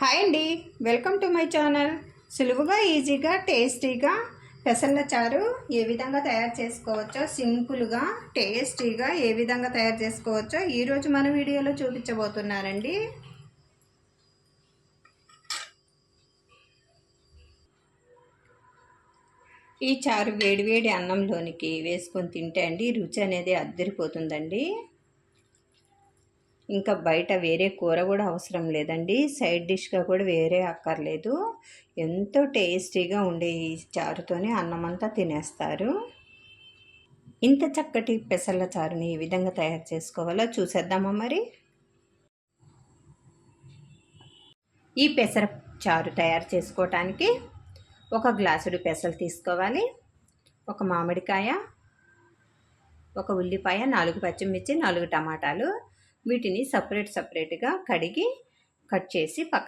Hi అండి. Welcome to my channel. సులువుగా ఈజీగా టేస్టీగా పెసళ్ళ చారు ఏ విధంగా తయారు చేసుకోవచ్చో సింపుల్గా టేస్టీగా ఏ విధంగా తయారు చేసుకోవచ్చో ఈరోజు మన వీడియోలో చూపించబోతున్నారండి ఈ చారు వేడివేడి అన్నంలోనికి వేసుకొని తింటే అండి రుచి అనేది అద్దరిపోతుందండి. ఇంకా బయట వేరే కూర కూడా అవసరం లేదండి. సైడ్ డిష్గా కూడా వేరే అక్కర్లేదు. ఎంతో టేస్టీగా ఉండే ఈ చారుతోనే అన్నమంతా తినేస్తారు. ఇంత చక్కటి పెసర్ల చారుని ఈ విధంగా తయారు చేసుకోవాలో చూసేద్దామా మరి? ఈ పెసర చారు తయారు చేసుకోవటానికి ఒక గ్లాసుడు పెసలు తీసుకోవాలి. ఒక మామిడికాయ ఒక ఉల్లిపాయ నాలుగు పచ్చిమిర్చి నాలుగు టమాటాలు వీటిని సపరేట్ సపరేట్గా కడిగి కట్ చేసి పక్క